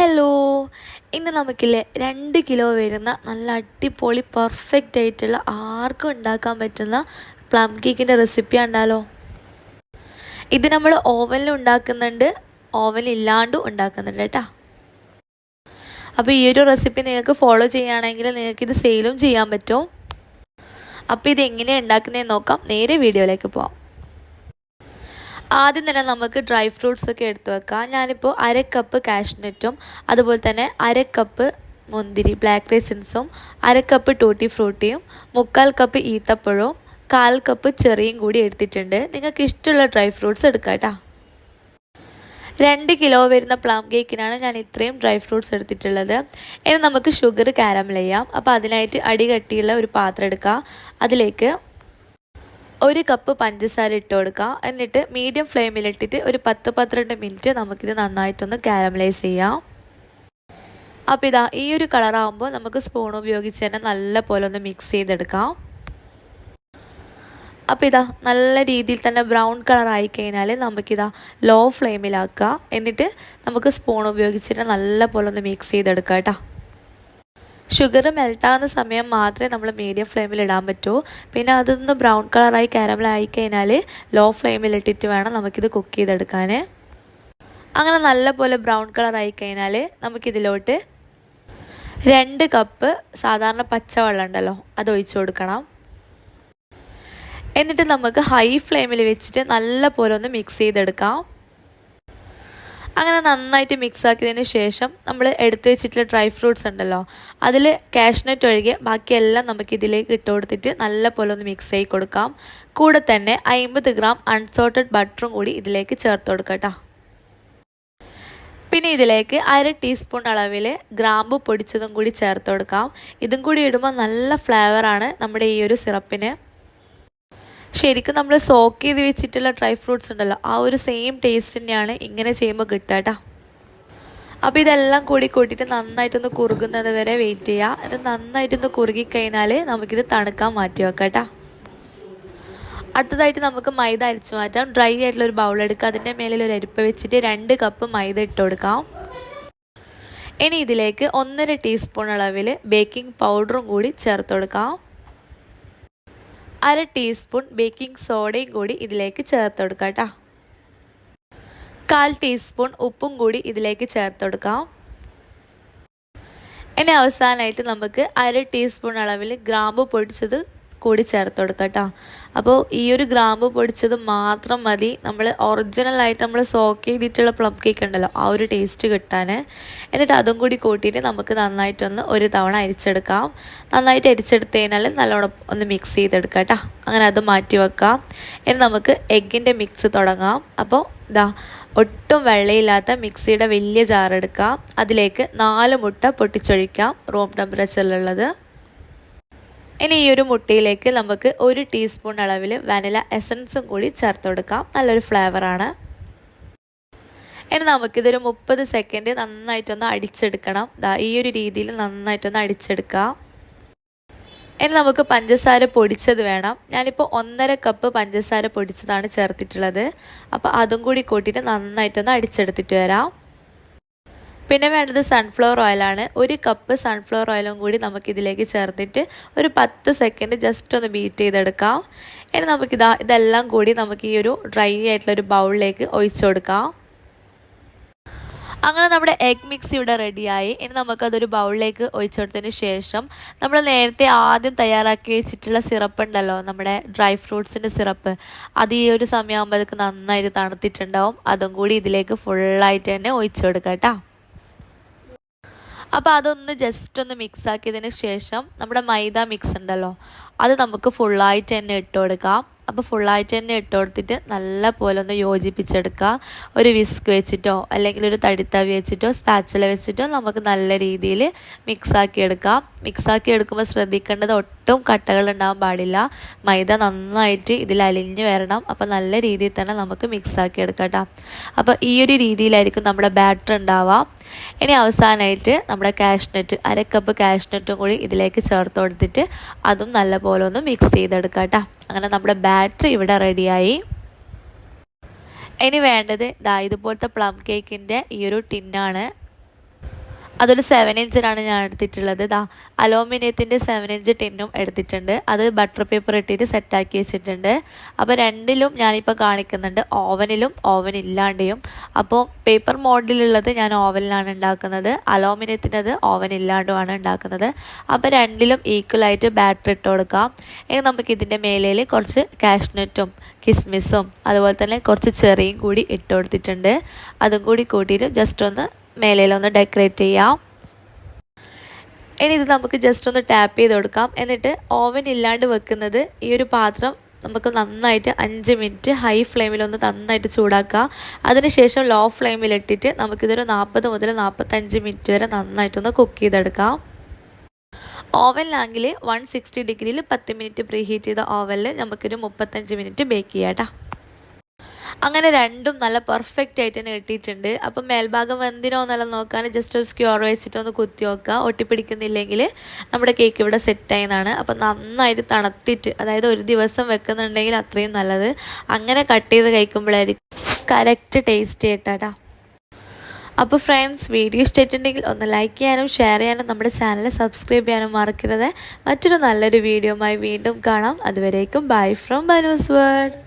Hello ഇന്ന് നമുക്കില്ലേ രണ്ട് kilo വരുന്ന നല്ല അടിപൊളി പെർഫെക്റ്റ് ആയിട്ടുള്ള ആർക്കും ഉണ്ടാക്കാൻ പറ്റുന്ന പ്ലം കേക്കിന്റെ റെസിപ്പി ഉണ്ടല്ലോ. ഇത് നമ്മൾ ഓവനിൽ ഉണ്ടാക്കുന്നുണ്ട്. ഓവനില്ലാണ്ടും ഉണ്ടാക്കുന്നുണ്ട് കേട്ടോ. അപ്പോൾ ഈ ഒരു റെസിപ്പി നിങ്ങൾക്ക് ഫോളോ ചെയ്യുകയാണെങ്കിൽ നിങ്ങൾക്ക് ഇത് സെയിലും ചെയ്യാൻ പറ്റും. അപ്പോൾ ഇത് എങ്ങനെയാണ് ഉണ്ടാക്കുന്നതെന്ന് നോക്കാം. നേരെ വീഡിയോയിലേക്ക് പോവാം. ആദ്യം തന്നെ നമുക്ക് ഡ്രൈ ഫ്രൂട്ട്സ് ഒക്കെ എടുത്ത് വെക്കാം. ഞാനിപ്പോൾ അര കപ്പ് കാഷ്നട്ടും അതുപോലെ തന്നെ അര കപ്പ് മുന്തിരി ബ്ലാക്ക് റേസിൻസും അര കപ്പ് ടൂട്ടി ഫ്രൂട്ടിയും മുക്കാൽ കപ്പ് ഈത്തപ്പഴവും കാൽ കപ്പ് ചെറിയും കൂടി എടുത്തിട്ടുണ്ട്. നിങ്ങൾക്ക് ഇഷ്ടമുള്ള ഡ്രൈ ഫ്രൂട്ട്സ് എടുക്കാം കേട്ടോ രണ്ട് കിലോ വരുന്ന പ്ലം കേക്കിനാണ് ഞാൻ ഇത്രയും ഡ്രൈ ഫ്രൂട്ട്സ് എടുത്തിട്ടുള്ളത്. ഇനി നമുക്ക് ഷുഗർ കാരമൽ ചെയ്യാം. അപ്പോൾ അതിനായിട്ട് അടി കട്ടിയുള്ള ഒരു പാത്രം എടുക്കുക അതിലേക്ക് ഒരു കപ്പ് പഞ്ചസാര ഇട്ട് കൊടുക്കുക എന്നിട്ട് മീഡിയം ഫ്ലെയിമിലിട്ടിട്ട് ഒരു പത്ത് പന്ത്രണ്ട് മിനിറ്റ് നമുക്കിത് നന്നായിട്ടൊന്ന് കാരമലൈസ് ചെയ്യാം. അപ്പോൾ ഇതാ ഈ ഒരു കളറാകുമ്പോൾ നമുക്ക് സ്പൂൺ ഉപയോഗിച്ച് തന്നെ നല്ല പോലെ ഒന്ന് മിക്സ് ചെയ്തെടുക്കാം. അപ്പോൾ ഇതാ നല്ല രീതിയിൽ തന്നെ ബ്രൗൺ കളർ ആയി കഴിഞ്ഞാൽ നമുക്കിതാ ലോ ഫ്ലെയിമിലാക്കുക എന്നിട്ട് നമുക്ക് സ്പൂൺ ഉപയോഗിച്ചിട്ട് നല്ല പോലെ ഒന്ന് മിക്സ് ചെയ്തെടുക്കാം കേട്ടോ. ഷുഗർ മെൽട്ടാകുന്ന സമയം മാത്രമേ നമ്മൾ മീഡിയം ഫ്ലെയിമിൽ ഇടാൻ പറ്റൂ. പിന്നെ അതൊന്ന് ബ്രൗൺ കളറായി കാരമലായി കഴിഞ്ഞാൽ ലോ ഫ്ലെയിമിൽ ഇട്ടിട്ട് വേണം നമുക്കിത് കുക്ക് ചെയ്തെടുക്കാൻ അങ്ങനെ നല്ല പോലെ ബ്രൗൺ കളറായി കഴിഞ്ഞാൽ നമുക്കിതിലോട്ട് രണ്ട് കപ്പ് സാധാരണ പച്ചവെള്ളം ഉണ്ടല്ലോ അത് ഒഴിച്ചു കൊടുക്കണം. എന്നിട്ട് നമുക്ക് ഹൈ ഫ്ലെയിമിൽ വെച്ചിട്ട് നല്ല പോലെ ഒന്ന് മിക്സ് ചെയ്തെടുക്കാം. അങ്ങനെ നന്നായിട്ട് മിക്സ് ആക്കിയതിന് ശേഷം നമ്മൾ എടുത്തു വെച്ചിട്ടുള്ള ഡ്രൈ ഫ്രൂട്ട്സ് ഉണ്ടല്ലോ അതിൽ കാഷ്നട്ട് ഒഴികെ ബാക്കിയെല്ലാം നമുക്ക് ഇതിലേക്ക് ഇട്ട് കൊടുത്തിട്ട് നല്ല പോലെ ഒന്ന് മിക്സ് ആയി കൊടുക്കാം. കൂടെ തന്നെ അമ്പത് ഗ്രാം അൺസോൾട്ടഡ് ബട്ടറും കൂടി ഇതിലേക്ക് ചേർത്ത് കൊടുക്കട്ടോ പിന്നെ ഇതിലേക്ക് അര ടീസ്പൂൺ അളവിൽ ഗ്രാമ്പു പൊടിച്ചതും കൂടി ചേർത്ത് കൊടുക്കാം. ഇതും കൂടി ഇടുമ്പോൾ നല്ല ഫ്ലേവറാണ് നമ്മുടെ ഈ ഒരു സിറപ്പിന്. ശരിക്കും നമ്മൾ സോക്ക് ചെയ്ത് വെച്ചിട്ടുള്ള ഡ്രൈ ഫ്രൂട്ട്സ് ഉണ്ടല്ലോ ആ ഒരു സെയിം ടേസ്റ്റ് തന്നെയാണ് ഇങ്ങനെ ചെയ്യുമ്പോൾ കിട്ടുക കേട്ടോ അപ്പോൾ ഇതെല്ലാം കൂടി കൂട്ടിയിട്ട് നന്നായിട്ടൊന്ന് കുറുകുന്നത് വരെ വെയിറ്റ് ചെയ്യുക ഇത് നന്നായിട്ടൊന്ന് കുറുകി കഴിഞ്ഞാൽ നമുക്കിത് തണുക്കാൻ മാറ്റി വെക്കാം കേട്ടോ അടുത്തതായിട്ട് നമുക്ക് മൈദ അരിച്ചു മാറ്റാം. ഡ്രൈ ആയിട്ടുള്ള ഒരു ബൗൾ എടുക്കുക അതിന്റെ മേലിൽ ഒരു അരിപ്പ വെച്ചിട്ട് രണ്ട് കപ്പ് മൈദ ഇട്ട് കൊടുക്കാം. ഇനി ഇതിലേക്ക് ഒന്നര ടീസ്പൂൺ അളവിൽ ബേക്കിംഗ് പൗഡറും കൂടി ചേർത്ത് കൊടുക്കാം. അര ടീസ്പൂൺ ബേക്കിംഗ് സോഡയും കൂടി ഇതിലേക്ക് ചേർത്ത് കേട്ടോ. കാൽ ടീസ്പൂൺ ഉപ്പും കൂടി ഇതിലേക്ക് ചേർത്ത് കൊടുക്കാം. ഇനി അവസാനമായിട്ട് നമുക്ക് അര ടീസ്പൂൺ അളവിൽ ഗ്രാമ്പു പൊടിച്ചത് കൂടി ചേർത്ത് കൊടുക്കാം കേട്ടോ അപ്പോൾ ഈ ഒരു ഗ്രാമ്പ് പൊടിച്ചത് മാത്രം മതി. നമ്മൾ ഒറിജിനലായിട്ട് നമ്മൾ സോക്ക് ചെയ്തിട്ടുള്ള പ്ലം കേക്ക് ഉണ്ടല്ലോ ആ ഒരു ടേസ്റ്റ് കിട്ടാൻ എന്നിട്ട് അതും കൂടി കൂട്ടിയിട്ട് നമുക്ക് നന്നായിട്ടൊന്ന് ഒരു തവണ അരിച്ചെടുക്കാം. നന്നായിട്ട് അരിച്ചെടുത്ത് കഴിഞ്ഞാൽ നല്ലോണം ഒന്ന് മിക്സ് ചെയ്തെടുക്കാം കേട്ടോ അങ്ങനെ അത് മാറ്റി വെക്കാം. ഇനി നമുക്ക് എഗ്ഗിന്റെ മിക്സ് തുടങ്ങാം. അപ്പോൾ ഇതാ ഒട്ടും വെള്ളയില്ലാത്ത മിക്സിയുടെ വലിയ ജാർ എടുക്കാം. അതിലേക്ക് നാല് മുട്ട പൊട്ടിച്ചൊഴിക്കാം. റൂം ടെമ്പറേച്ചറിലുള്ളത് ഇനി ഈ ഒരു മുട്ടയിലേക്ക് നമുക്ക് ഒരു ടീസ്പൂൺ അളവിൽ വനില എസൻസും കൂടി ചേർത്ത് കൊടുക്കാം. നല്ലൊരു ഫ്ലേവറാണ് ഇനി നമുക്കിതൊരു മുപ്പത് സെക്കൻഡ് നന്നായിട്ടൊന്ന് അടിച്ചെടുക്കണം. ഈ ഒരു രീതിയിൽ നന്നായിട്ടൊന്ന് അടിച്ചെടുക്കാം. ഇനി നമുക്ക് പഞ്ചസാര പൊടിച്ചത് വേണം. ഞാനിപ്പോൾ ഒന്നര കപ്പ് പഞ്ചസാര പൊടിച്ചതാണ് ചേർത്തിട്ടുള്ളത്. അപ്പോൾ അതും കൂടി കൂട്ടിയിട്ട് നന്നായിട്ടൊന്ന് അടിച്ചെടുത്തിട്ട് വരാം. പിന്നെ വേണ്ടത് സൺഫ്ലവർ ഓയിലാണ് ഒരു കപ്പ് സൺഫ്ലവർ ഓയിലും കൂടി നമുക്കിതിലേക്ക് ചേർത്തിട്ട് ഒരു പത്ത് സെക്കൻഡ് ജസ്റ്റ് ഒന്ന് ബീറ്റ് ചെയ്തെടുക്കാം. ഇനി നമുക്കിതാ ഇതെല്ലാം കൂടി നമുക്ക് ഈ ഒരു ഡ്രൈ ആയിട്ടുള്ള ഒരു ബൗളിലേക്ക് ഒഴിച്ചു കൊടുക്കാം. അങ്ങനെ നമ്മുടെ എഗ് മിക്സ് ഇവിടെ റെഡിയായി ഇനി നമുക്കതൊരു ബൗളിലേക്ക് ഒഴിച്ചു കൊടുത്തതിന് ശേഷം നമ്മൾ നേരത്തെ ആദ്യം തയ്യാറാക്കി വെച്ചിട്ടുള്ള സിറപ്പ് ഉണ്ടല്ലോ നമ്മുടെ ഡ്രൈ ഫ്രൂട്ട്സിന്റെ സിറപ്പ് അത് ഈ ഒരു സമയമാകുമ്പോഴേക്ക് നന്നായിട്ട് തണുത്തിട്ടുണ്ടാവും. അതും കൂടി ഇതിലേക്ക് ഫുള്ളായിട്ട് തന്നെ ഒഴിച്ചു കൊടുക്കാം കേട്ടോ. അപ്പോൾ അതൊന്ന് ജസ്റ്റ് ഒന്ന് മിക്സ് ആക്കിയതിന് ശേഷം നമ്മുടെ മൈദ മിക്സ് ഉണ്ടല്ലോ. അത് നമുക്ക് ഫുള്ളായിട്ട് തന്നെ ഇട്ട് കൊടുക്കാം. അപ്പോൾ ഫുള്ളായിട്ട് തന്നെ ഇട്ട് കൊടുത്തിട്ട് നല്ല പോലെ ഒന്ന് യോജിപ്പിച്ചെടുക്കുക. ഒരു വിസ്ക് വെച്ചിട്ടോ അല്ലെങ്കിൽ ഒരു തടിത്തവി വെച്ചിട്ടോ സ്പാച്ചില വെച്ചിട്ടോ നമുക്ക് നല്ല രീതിയിൽ മിക്സാക്കി എടുക്കാം. മിക്സാക്കി എടുക്കുമ്പോൾ ശ്രദ്ധിക്കേണ്ടത് ഒട്ടും കട്ടകൾ ഉണ്ടാവാൻ പാടില്ല. മൈദ നന്നായിട്ട് ഇതിൽ അലിഞ്ഞ് വരണം. അപ്പോൾ നല്ല രീതിയിൽ തന്നെ നമുക്ക് മിക്സാക്കി എടുക്കാം കേട്ടോ അപ്പോൾ ഈ ഒരു രീതിയിലായിരിക്കും നമ്മുടെ ബാറ്റർ ഉണ്ടാവുക. ഇനി അവസാനമായിട്ട് നമ്മുടെ കാഷ്നട്ട് അര കപ്പ് കാഷ്നട്ടും കൂടി ഇതിലേക്ക് ചേർത്ത് കൊടുത്തിട്ട് അതും നല്ല പോലെ ഒന്ന് മിക്സ് ചെയ്തെടുക്കാം അങ്ങനെ നമ്മുടെ ബാറ്റർ ഇവിടെ റെഡിയായി ഇനി വേണ്ടത് ഇതാ ഇതുപോലത്തെ പ്ലം കേക്കിന്റെ ഈ ഒരു ടിന്നാണ് അതൊരു സെവൻ ഇഞ്ചിനാണ് ഞാൻ എടുത്തിട്ടുള്ളത്. ഇതാ അലോമിനിയത്തിന്റെ സെവൻ ഇഞ്ച് ടിന്നും എടുത്തിട്ടുണ്ട്. അത് ബട്ടർ പേപ്പർ ഇട്ടിട്ട് സെറ്റാക്കി വെച്ചിട്ടുണ്ട്. അപ്പോൾ രണ്ടിലും ഞാനിപ്പോൾ കാണിക്കുന്നുണ്ട്. ഓവനിലും ഓവൻ ഇല്ലാണ്ടെയും. അപ്പോൾ പേപ്പർ മോഡിലുള്ളത് ഞാൻ ഓവനിലാണ് ഉണ്ടാക്കുന്നത്. അലോമിനിയത്തിന്റെത് ഓവൻ ഇല്ലാണ്ടുമാണ് ഉണ്ടാക്കുന്നത്. അപ്പോൾ രണ്ടിലും ഈക്വലായിട്ട് ബാറ്ററി ഇട്ട് കൊടുക്കാം. ഇനി നമുക്ക് ഇതിന്റെ മേലയിൽ കുറച്ച് കാഷ്നട്ടും കിസ്മിസും അതുപോലെ തന്നെ കുറച്ച് ചെറിയും കൂടി ഇട്ട് കൊടുത്തിട്ടുണ്ട്. അതും കൂടി കൂട്ടിയിട്ട് ജസ്റ്റ് ഒന്ന് മേലയിലൊന്ന് ഡെക്കറേറ്റ് ചെയ്യാം. ഇനി ഇത് നമുക്ക് ജസ്റ്റ് ഒന്ന് ടാപ്പ് ചെയ്ത് കൊടുക്കാം. എന്നിട്ട് ഓവൻ ഇല്ലാണ്ട് വെക്കുന്നത് ഈ ഒരു പാത്രം നമുക്ക് നന്നായിട്ട് അഞ്ച് മിനിറ്റ് ഹൈ ഫ്ലെയിമിലൊന്ന് നന്നായിട്ട് ചൂടാക്കുക. അതിനുശേഷം ലോ ഫ്ലെയിമിലിട്ടിട്ട് നമുക്കിതൊരു നാൽപ്പത് മുതൽ നാൽപ്പത്തഞ്ച് മിനിറ്റ് വരെ നന്നായിട്ടൊന്ന് കുക്ക് ചെയ്തെടുക്കാം. ഓവനിലാണെങ്കിൽ വൺ സിക്സ്റ്റി ഡിഗ്രിയിൽ പത്ത് മിനിറ്റ് പ്രീഹീറ്റ് ചെയ്ത ഓവനിൽ നമുക്കൊരു മുപ്പത്തഞ്ച് മിനിറ്റ് ബേക്ക് ചെയ്യാം കേട്ടോ അങ്ങനെ രണ്ടും നല്ല പെർഫെക്റ്റ് ആയിട്ട് തന്നെ കിട്ടിയിട്ടുണ്ട്. അപ്പം മേൽഭാഗം എന്തിനോ എന്നല്ല നോക്കാൻ ജസ്റ്റ് ഒരു സ്ക്യൂർ വെച്ചിട്ട് ഒന്ന് കുത്തി നോക്കുക. ഒട്ടിപ്പിടിക്കുന്നില്ലെങ്കിൽ നമ്മുടെ കേക്ക് ഇവിടെ സെറ്റായെന്നാണ് അപ്പം നന്നായിട്ട് തണുത്തിട്ട് അതായത് ഒരു ദിവസം വെക്കുന്നുണ്ടെങ്കിൽ അത്രയും നല്ലത്. അങ്ങനെ കട്ട് ചെയ്ത് കഴിക്കുമ്പോഴായിരിക്കും കറക്റ്റ് ടേസ്റ്റ് കേട്ടാട്ടാ. അപ്പോൾ ഫ്രണ്ട്സ് വീഡിയോ ഇഷ്ടമായിട്ടുണ്ടെങ്കിൽ ഒന്ന് ലൈക്ക് ചെയ്യാനും ഷെയർ ചെയ്യാനും നമ്മുടെ ചാനൽ സബ്സ്ക്രൈബ് ചെയ്യാനും മറക്കരുത്. മറ്റൊരു നല്ലൊരു വീഡിയോയുമായി വീണ്ടും കാണാം. അതുവരേക്കും ബൈ ഫ്രം ബനൂസ് വേർഡ്